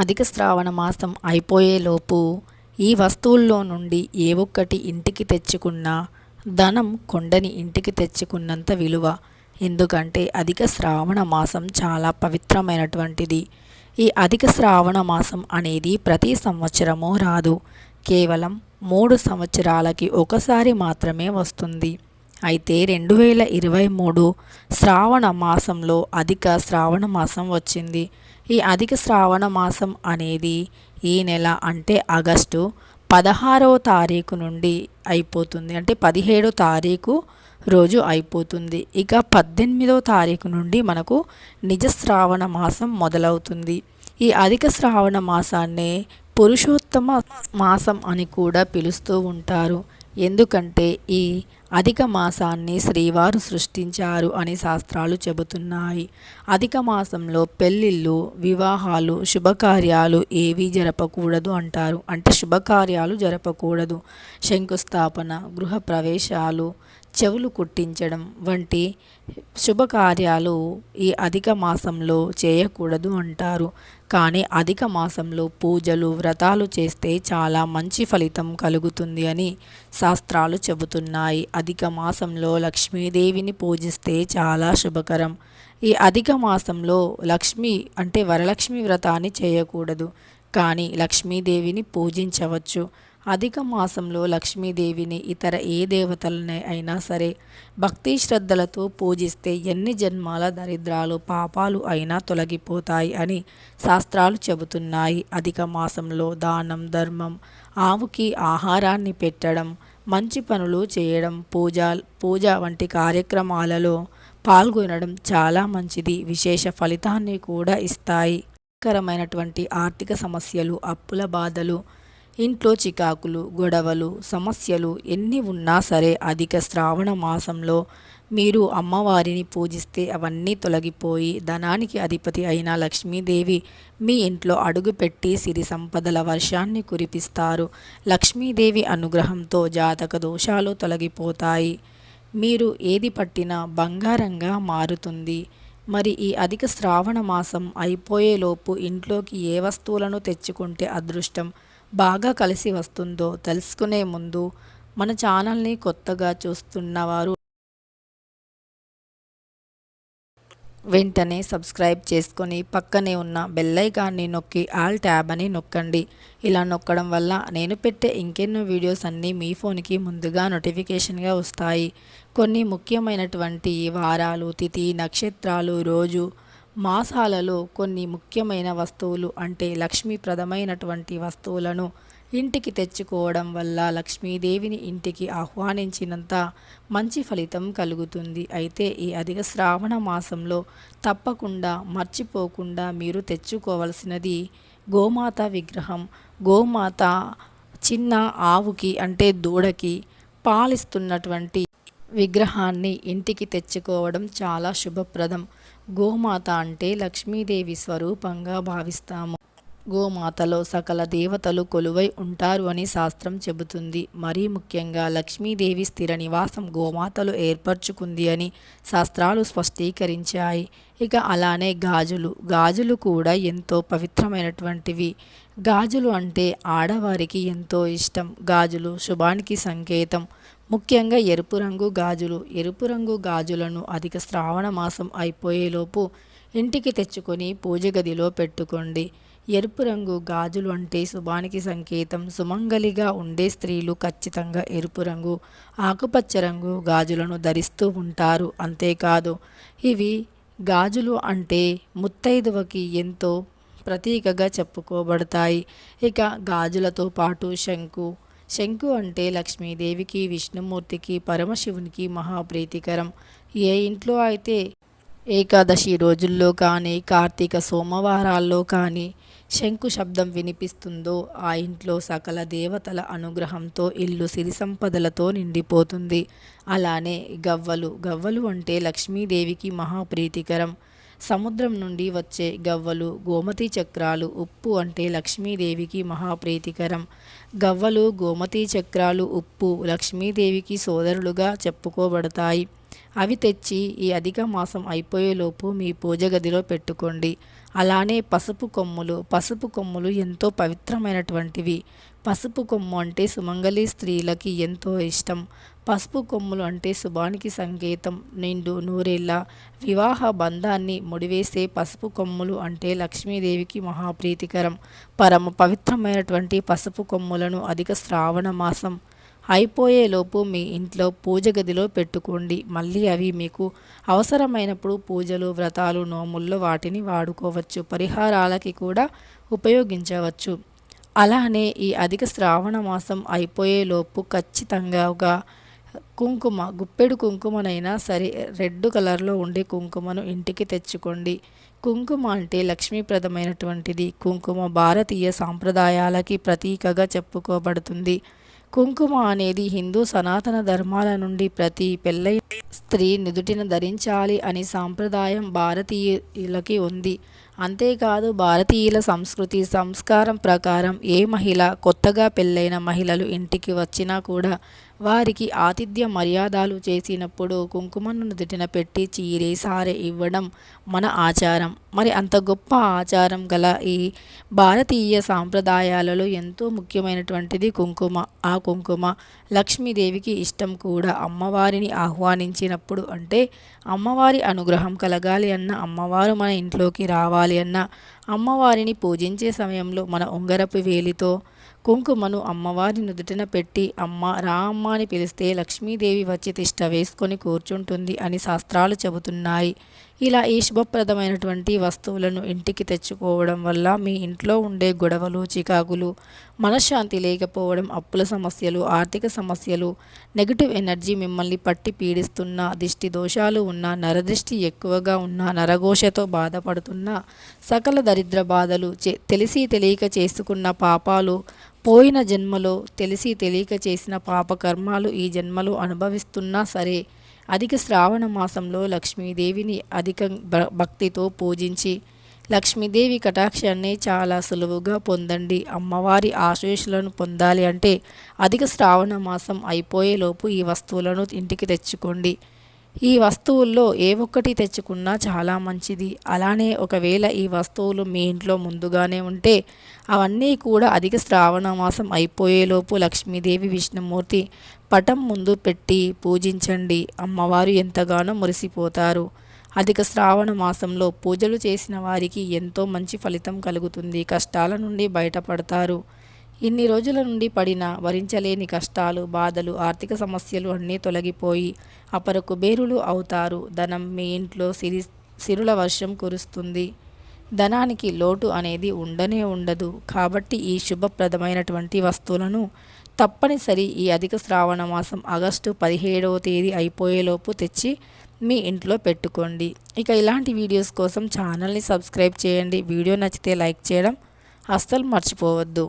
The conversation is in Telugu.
అధిక శ్రావణ మాసం అయిపోయేలోపు ఈ వస్తువుల్లో నుండి ఏ ఒక్కటి ఇంటికి తెచ్చుకున్నా ధనం కొండని ఇంటికి తెచ్చుకున్నంత విలువ. ఎందుకంటే అధిక శ్రావణ మాసం చాలా పవిత్రమైనటువంటిది. ఈ అధిక శ్రావణ మాసం అనేది ప్రతి సంవత్సరము రాదు. కేవలం మూడు సంవత్సరాలకి ఒకసారి మాత్రమే వస్తుంది. అయితే రెండు వేల ఇరవై మూడు శ్రావణ మాసంలో అధిక శ్రావణ మాసం వచ్చింది. ఈ అధిక శ్రావణ మాసం అనేది ఈ నెల అంటే ఆగస్టు పదహారవ తారీఖు నుండి అయిపోతుంది. అంటే పదిహేడో తారీఖు రోజు అయిపోతుంది. ఇక పద్దెనిమిదవ తారీఖు నుండి మనకు నిజ శ్రావణ మాసం మొదలవుతుంది. ఈ అధిక శ్రావణ మాసాన్నే పురుషోత్తమ మాసం అని కూడా పిలుస్తూ ఉంటారు. ఎందుకంటే ఈ అధిక మాసాన్ని శ్రీవారు సృష్టించారు అని శాస్త్రాలు చెబుతున్నాయి. అధిక మాసంలో పెళ్ళిళ్ళు వివాహాలు శుభకార్యాలు ఏవీ జరపకూడదు అంటారు. అంటే శుభకార్యాలు జరపకూడదు. శంకుస్థాపన గృహ ప్రవేశాలు చెవులు కుట్టించడం వంటి శుభకార్యాలు ఈ అధిక మాసంలో చేయకూడదు అంటారు. కానీ అధిక మాసంలో పూజలు వ్రతాలు చేస్తే చాలా మంచి ఫలితం కలుగుతుంది అని శాస్త్రాలు చెబుతున్నాయి. అధిక మాసంలో లక్ష్మీదేవిని పూజిస్తే చాలా శుభకరం. ఈ అధిక మాసంలో లక్ష్మి అంటే వరలక్ష్మి వ్రతాన్ని చేయకూడదు. కానీ లక్ష్మీదేవిని పూజించవచ్చు. అధిక మాసంలో లక్ష్మీదేవిని ఇతర ఏ దేవతలని అయినా సరే భక్తి శ్రద్ధలతో పూజిస్తే ఎన్ని జన్మాల దరిద్రాలు పాపాలు అయినా తొలగిపోతాయి అని శాస్త్రాలు చెబుతున్నాయి. అధిక మాసంలో దానం ధర్మం ఆవుకి ఆహారాన్ని పెట్టడం మంచి పనులు చేయడం పూజ పూజ వంటి కార్యక్రమాలలో పాల్గొనడం చాలా మంచిది. విశేష ఫలితాన్ని కూడా ఇస్తాయి. కరమైనటువంటి ఆర్థిక సమస్యలు అప్పుల బాధలు ఇంట్లో చికాకులు గొడవలు సమస్యలు ఎన్ని ఉన్నా సరే అధిక శ్రావణ మాసంలో మీరు అమ్మవారిని పూజిస్తే అవన్నీ తొలగిపోయి ధనానికి అధిపతి అయిన లక్ష్మీదేవి మీ ఇంట్లో అడుగుపెట్టి సిరి సంపదల వర్షాన్ని కురిపిస్తారు. లక్ష్మీదేవి అనుగ్రహంతో జాతక దోషాలు తొలగిపోతాయి. మీరు ఏది పట్టినా బంగారంగా మారుతుంది. మరి ఈ అధిక శ్రావణ మాసం అయిపోయేలోపు ఇంట్లోకి ఏ వస్తువులను తెచ్చుకుంటే అదృష్టం? బాగా కలిసి వస్తుందో తెలుసుకునే ముందు మన ఛానల్ని కొత్తగా చూస్తున్నవారు వెంటనే సబ్స్క్రైబ్ చేసుకొని పక్కనే ఉన్న బెల్లైకాన్ని నొక్కి ఆల్ ట్యాబ్ అని నొక్కండి. ఇలా నొక్కడం వల్ల నేను పెట్టే ఇంకెన్నో వీడియోస్ అన్నీ మీ ఫోన్కి ముందుగా నోటిఫికేషన్గా వస్తాయి. కొన్ని ముఖ్యమైనటువంటి వారాలు తిథి నక్షత్రాలు రోజు మాసాలలో కొన్ని ముఖ్యమైన వస్తువులు అంటే లక్ష్మీప్రదమైనటువంటి వస్తువులను ఇంటికి తెచ్చుకోవడం వల్ల లక్ష్మీదేవిని ఇంటికి ఆహ్వానించినంత మంచి ఫలితం కలుగుతుంది. అయితే ఈ అధిక శ్రావణ మాసంలో తప్పకుండా మర్చిపోకుండా మీరు తెచ్చుకోవలసినది గోమాత విగ్రహం. గోమాత చిన్న ఆవుకి అంటే దూడకి పాలిస్తున్నటువంటి విగ్రహాన్ని ఇంటికి తెచ్చుకోవడం చాలా శుభప్రదం. గోమాత అంటే లక్ష్మీదేవి స్వరూపంగా భావిస్తాము. గోమాతలో సకల దేవతలు కొలువై ఉంటారు అని శాస్త్రం చెబుతుంది. మరీ ముఖ్యంగా లక్ష్మీదేవి స్థిర నివాసం గోమాతలు ఏర్పరచుకుంది అని శాస్త్రాలు స్పష్టీకరించాయి. ఇక అలానే గాజులు. గాజులు కూడా ఎంతో పవిత్రమైనటువంటివి. గాజులు అంటే ఆడవారికి ఎంతో ఇష్టం. గాజులు శుభానికి సంకేతం. ముఖ్యంగా ఎరుపు రంగు గాజులు ఎరుపు రంగు గాజులను అధిక శ్రావణ మాసం అయిపోయేలోపు ఇంటికి తెచ్చుకొని పూజ గదిలో పెట్టుకోండి. ఎరుపు రంగు గాజులు అంటే శుభానికి సంకేతం. సుమంగలిగా ఉండే స్త్రీలు ఖచ్చితంగా ఎరుపు రంగు ఆకుపచ్చ రంగు గాజులను ధరిస్తూ ఉంటారు. అంతేకాదు ఇవి గాజులు అంటే ముత్తైదువకి ఎంతో ప్రతీకగా చెప్పుకోబడతాయి. ఇక గాజులతో పాటు శంకు శంకు అంటే లక్ష్మీదేవికి విష్ణుమూర్తికి పరమశివునికి మహాప్రీతికరం. ఏ ఇంట్లో అయితే ఏకాదశి రోజుల్లో కానీ కార్తీక సోమవారాల్లో కానీ శంకు శబ్దం వినిపిస్తుందో ఆ ఇంట్లో సకల దేవతల అనుగ్రహంతో ఇల్లు సిరి సంపదలతో నిండిపోతుంది. అలానే గవ్వలు. గవ్వలు అంటే లక్ష్మీదేవికి మహాప్రీతికరం. సముద్రం నుండి వచ్చే గవ్వలు గోమతి చక్రాలు ఉప్పు అంటే లక్ష్మీదేవికి మహాప్రీతికరం. గవ్వలు గోమతి చక్రాలు ఉప్పు లక్ష్మీదేవికి సోదరులుగా చెప్పుకోబడతాయి. అవి తెచ్చి ఈ అధిక మాసం అయిపోయేలోపు మీ పూజ గదిలో పెట్టుకోండి. అలానే పసుపు కొమ్ములు. పసుపు కొమ్ములు ఎంతో పవిత్రమైనటువంటివి. పసుపు కొమ్ము అంటే సుమంగళి స్త్రీలకి ఎంతో ఇష్టం. పసుపు కొమ్ములు అంటే శుభానికి సంకేతం. నిండు నూరేళ్ళ వివాహ బంధాన్ని ముడివేసే పసుపు కొమ్ములు అంటే లక్ష్మీదేవికి మహాప్రీతికరం. పరమ పవిత్రమైనటువంటి పసుపు కొమ్ములను అధిక శ్రావణ మాసం అయిపోయేలోపు మీ ఇంట్లో పూజ గదిలో పెట్టుకోండి. మళ్ళీ అవి మీకు అవసరమైనప్పుడు పూజలు వ్రతాలు నోముల్లో వాటిని వాడుకోవచ్చు. పరిహారాలకి కూడా ఉపయోగించవచ్చు. అలానే ఈ అధిక శ్రావణ మాసం అయిపోయేలోపు ఖచ్చితంగా కుంకుమ గుప్పెడు కుంకుమనైనా సరే రెడ్ కలర్లో ఉండే కుంకుమను ఇంటికి తెచ్చుకోండి. కుంకుమ అంటే లక్ష్మీప్రదమైనటువంటిది. కుంకుమ భారతీయ సాంప్రదాయాలకి ప్రతీకగా చెప్పుకోబడుతుంది. కుంకుమ అనేది హిందూ సనాతన ధర్మాల నుండి ప్రతి పెళ్ళై స్త్రీ నుదుటిన ధరించాలి అని సాంప్రదాయం భారతీయులకి ఉంది. అంతేకాదు భారతీయుల సంస్కృతి సంస్కారం ప్రకారం ఏ మహిళ కొత్తగా పెళ్ళైన మహిళలు ఇంటికి వచ్చినా కూడా వారికి ఆతిథ్య మర్యాదలు చేసినప్పుడు కుంకుమను నుదుటిన పెట్టి చీరే సారె ఇవ్వడం మన ఆచారం. మరి అంత గొప్ప ఆచారం గల ఈ భారతీయ సాంప్రదాయాలలో ఎంతో ముఖ్యమైనటువంటిది కుంకుమ. ఆ కుంకుమ లక్ష్మీదేవికి ఇష్టం కూడా. అమ్మవారిని ఆహ్వానించినప్పుడు అంటే అమ్మవారి అనుగ్రహం కలగాలి అన్న అమ్మవారు మన ఇంట్లోకి రావాలి అన్న అమ్మవారిని పూజించే సమయంలో మన ఉంగరపు వేలితో కుంకుమను అమ్మవారి నుదుటిన పెట్టి అమ్మ రా అమ్మ అని పిలిస్తే లక్ష్మీదేవి వచ్చి తిష్ట వేసుకొని కూర్చుంటుంది అని శాస్త్రాలు చెబుతున్నాయి. ఇలా ఈ శుభప్రదమైనటువంటి వస్తువులను ఇంటికి తెచ్చుకోవడం వల్ల మీ ఇంట్లో ఉండే గొడవలు చికాకులు మనశ్శాంతి లేకపోవడం అప్పుల సమస్యలు ఆర్థిక సమస్యలు నెగిటివ్ ఎనర్జీ మిమ్మల్ని పట్టి పీడిస్తున్న దిష్టి దోషాలు ఉన్న నరదృష్టి ఎక్కువగా ఉన్న నరఘోషతో బాధపడుతున్న సకల దరిద్ర బాధలు తెలిసి తెలియక చేసుకున్న పాపాలు పోయిన జన్మలో తెలిసి తెలియక చేసిన పాపకర్మాలు ఈ జన్మలో అనుభవిస్తున్నా సరే అధిక శ్రావణ మాసంలో లక్ష్మీదేవిని అధిక భక్తితో పూజించి లక్ష్మీదేవి కటాక్షాన్ని చాలా సులువుగా పొందండి. అమ్మవారి ఆశీస్సులను పొందాలి అంటే అధిక శ్రావణ మాసం అయిపోయేలోపు ఈ వస్తువులను ఇంటికి తెచ్చుకోండి. ఈ వస్తువుల్లో ఏ ఒక్కటి తెచ్చుకున్నా చాలా మంచిది. అలానే ఒకవేళ ఈ వస్తువులు మీ ఇంట్లో ముందుగానే ఉంటే అవన్నీ కూడా అధిక శ్రావణ మాసం అయిపోయేలోపు లక్ష్మీదేవి విష్ణుమూర్తి పటం ముందు పెట్టి పూజించండి. అమ్మవారు ఎంతగానో మురిసిపోతారు. అధిక శ్రావణ మాసంలో పూజలు చేసిన వారికి ఎంతో మంచి ఫలితం కలుగుతుంది. కష్టాల నుండి బయటపడతారు. ఇన్ని రోజుల నుండి పడిన వరించలేని కష్టాలు బాధలు ఆర్థిక సమస్యలు అన్నీ తొలగిపోయి అపర కుబేరులు అవుతారు. ధనం మీ ఇంట్లో సిరి సిరుల వర్షం కురుస్తుంది. ధనానికి లోటు అనేది ఉండనే ఉండదు. కాబట్టి ఈ శుభప్రదమైనటువంటి వస్తువులను తప్పనిసరి ఈ అధిక శ్రావణ మాసం ఆగస్టు పదిహేడవ తేదీ అయిపోయేలోపు తెచ్చి మీ ఇంట్లో పెట్టుకోండి. ఇక ఇలాంటి వీడియోస్ కోసం ఛానల్ని సబ్స్క్రైబ్ చేయండి. వీడియో నచ్చితే లైక్ చేయడం అస్సలు మర్చిపోవద్దు.